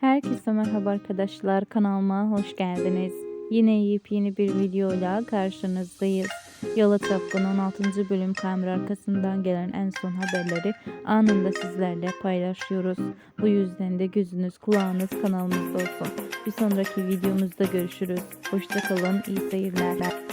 Herkese merhaba arkadaşlar kanalıma hoş geldiniz. Yine yepyeni bir videoyla karşınızdayız. Yalı Çapkın 16. bölüm kamera arkasından gelen en son haberleri anında sizlerle paylaşıyoruz. Bu yüzden de gözünüz kulağınız kanalımızda olsun. Bir sonraki videomuzda görüşürüz. Hoşçakalın iyi seyirler.